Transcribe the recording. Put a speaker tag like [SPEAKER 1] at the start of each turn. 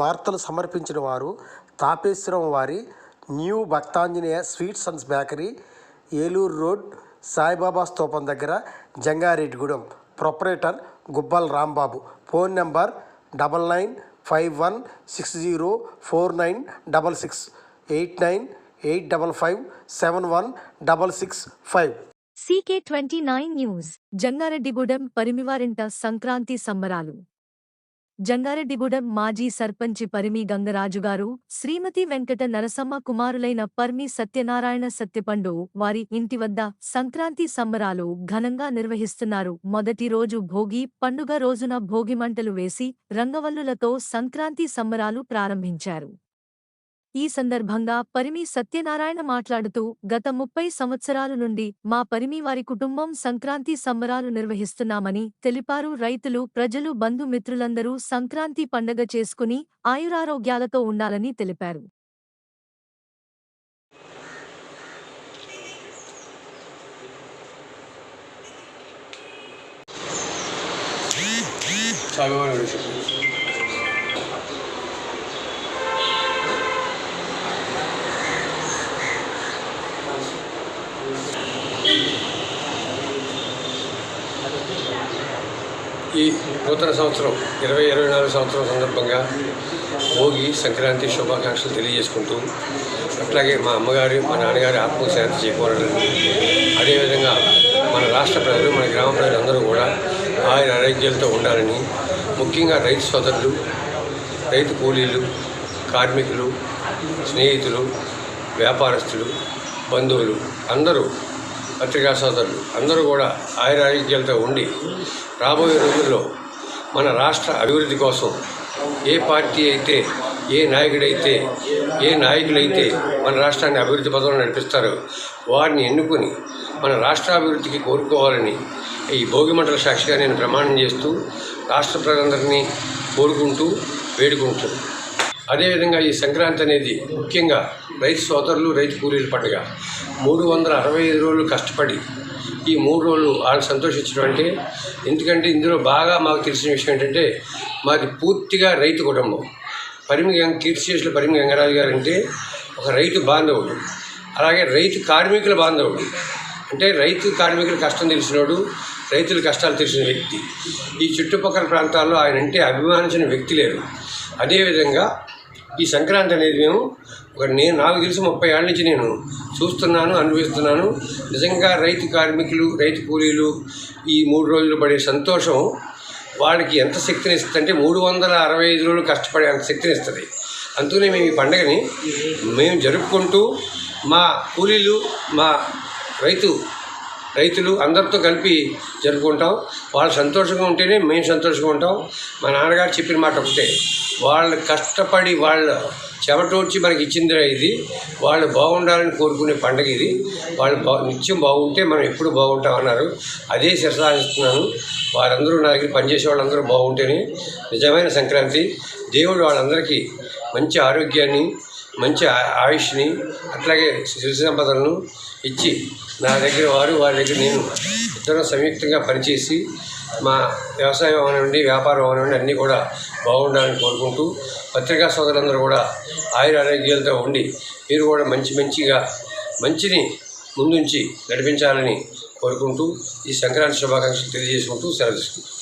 [SPEAKER 1] వార్తలు సమర్పించిన వారు తాపేశ్వరం వారి new Bhaktanjaneya sweets and bakery Eluru road Saibaba స్తూపం దగ్గర Jangareddygudem. Proprietor Gubbal Rambabu. Phone number double nine five one six zero four nine double six eight nine eight double five seven one double six five.
[SPEAKER 2] CK twenty nine news Jangareddygudem పరిమివారింట Sankranti సంబరాలు. జంగారెడ్డిగూడెం మాజీ సర్పంచి పరిమి గంగరాజుగారు శ్రీమతి వెంకట నరసమ్మ కుమారులైన పర్మి సత్యనారాయణ సత్యపండు వారి ఇంటి వద్ద సంక్రాంతి సంబరాలు ఘనంగా నిర్వహిస్తున్నారు. మొదటి రోజు భోగి పండుగ రోజున భోగిమంటలు వేసి రంగవల్లులతో సంక్రాంతి సంబరాలు ప్రారంభించారు. ఈ సందర్భంగా పరిమి సత్యనారాయణ మాట్లాడుతూ గత ముప్పై సంవత్సరాల నుండి మా పరిమి వారి కుటుంబం సంక్రాంతి సంబరాలు నిర్వహిస్తున్నామని తెలిపారు. రైతులు ప్రజలు బంధుమిత్రులందరూ సంక్రాంతి పండగ చేసుకుని ఆయురారోగ్యాలతో ఉండాలని తెలిపారు.
[SPEAKER 3] ఈ నూతన సంవత్సరం ఇరవై ఇరవై నాలుగు సంవత్సరం సందర్భంగా భోగి సంక్రాంతి శుభాకాంక్షలు తెలియజేసుకుంటూ అట్లాగే మా అమ్మగారి మా నాన్నగారి ఆత్మశాంతి చేకూరాలని. అదేవిధంగా మన రాష్ట్ర ప్రజలు మన గ్రామ ప్రజలందరూ కూడా ఆయన ఆరోగ్యాలతో ఉండాలని ముఖ్యంగా రైతు సోదరులు రైతు కూలీలు కార్మికులు స్నేహితులు వ్యాపారస్తులు బంధువులు అందరూ పత్రికా సోదరులు అందరూ కూడా ఆయుర ఆరోగ్యాలతో ఉండి రాబోయే రోజుల్లో మన రాష్ట్ర అభివృద్ధి కోసం ఏ పార్టీ అయితే ఏ నాయకుడైతే ఏ నాయకులైతే మన రాష్ట్రాన్ని అభివృద్ధి పదంలో నడిపిస్తారో వారిని ఎన్నుకొని మన రాష్ట్ర అభివృద్ధికి కోరుకోవాలని ఈ భోగిమంటల సాక్షిగా నేను ప్రమాణం చేస్తూ రాష్ట్ర ప్రజలందరినీ కోరుకుంటూ వేడుకుంటూ అదేవిధంగా ఈ సంక్రాంతి అనేది ముఖ్యంగా రైతు సోదరులు రైతు కూలీల పండుగ. మూడు వందల అరవై ఐదు రోజులు కష్టపడి ఈ మూడు రోజులు ఆయన సంతోషించడం అంటే ఎందుకంటే ఇందులో బాగా మాకు తెలిసిన విషయం ఏంటంటే మాది పూర్తిగా రైతు కుటుంబం. పరిమి గంగ కీర్తిశేషుల పరిమి గంగరాజు గారు అంటే ఒక రైతు బాంధవుడు. అలాగే రైతు కార్మికుల బాంధవుడు. అంటే రైతు కార్మికుల కష్టం తెలిసినోడు రైతుల కష్టాలు తెలిసిన వ్యక్తి. ఈ చుట్టుపక్కల ప్రాంతాల్లో ఆయన అంటే అభిమానించిన వ్యక్తి లేరు. అదేవిధంగా ఈ సంక్రాంతి అనేది మేము ఒక నేను నాకు తెలిసి ముప్పై ఏళ్ళ నుంచి నేను చూస్తున్నాను అనుభవిస్తున్నాను. నిజంగా రైతు కార్మికులు రైతు కూలీలు ఈ మూడు రోజులు పడే సంతోషం వాళ్ళకి ఎంత శక్తిని ఇస్తుందంటే మూడు వందల అరవై ఐదు రోజులు కష్టపడే అంత శక్తిని ఇస్తుంది. అందుకనే మేము ఈ పండగని మేము జరుపుకుంటూ మా కూలీలు మా రైతు రైతులు అందరితో కలిపి జరుపుకుంటాం. వాళ్ళు సంతోషంగా ఉంటేనే మేము సంతోషంగా ఉంటాం. మా నాన్నగారు చెప్పిన మాట ఒకటే వాళ్ళు కష్టపడి వాళ్ళ చెమటోడ్చి మనకి ఇచ్చిందిరా ఇది. వాళ్ళు బాగుండాలని కోరుకునే పండుగ ఇది. వాళ్ళు బా నిత్యం బాగుంటే మనం ఎప్పుడు బాగుంటాం అన్నారు. అదే శిరసాహిస్తున్నాను వారందరూ నా దగ్గర పనిచేసే వాళ్ళందరూ బాగుంటేనే. నిజమైన సంక్రాంతి. దేవుడు వాళ్ళందరికీ మంచి ఆరోగ్యాన్ని మంచి ఆ- ఆయుష్ని అట్లాగే శిశు సంపదలను ఇచ్చి నా దగ్గర వారు వారి దగ్గర నేను ఇద్దరం సంయుక్తంగా పనిచేసి మా వ్యవసాయం వ్యాపార వ్యాపారం నుండి అన్నీ కూడా బాగుండాలని కోరుకుంటూ పత్రికా సోదరులందరూ కూడా ఆయుర ఆరోగ్యాలతో ఉండి మీరు కూడా మంచి మంచిగా మంచిని ముందుంచి నడిపించాలని కోరుకుంటూ ఈ సంక్రాంతి శుభాకాంక్షలు తెలియజేసుకుంటూ సెలవు తీసుకుంటాం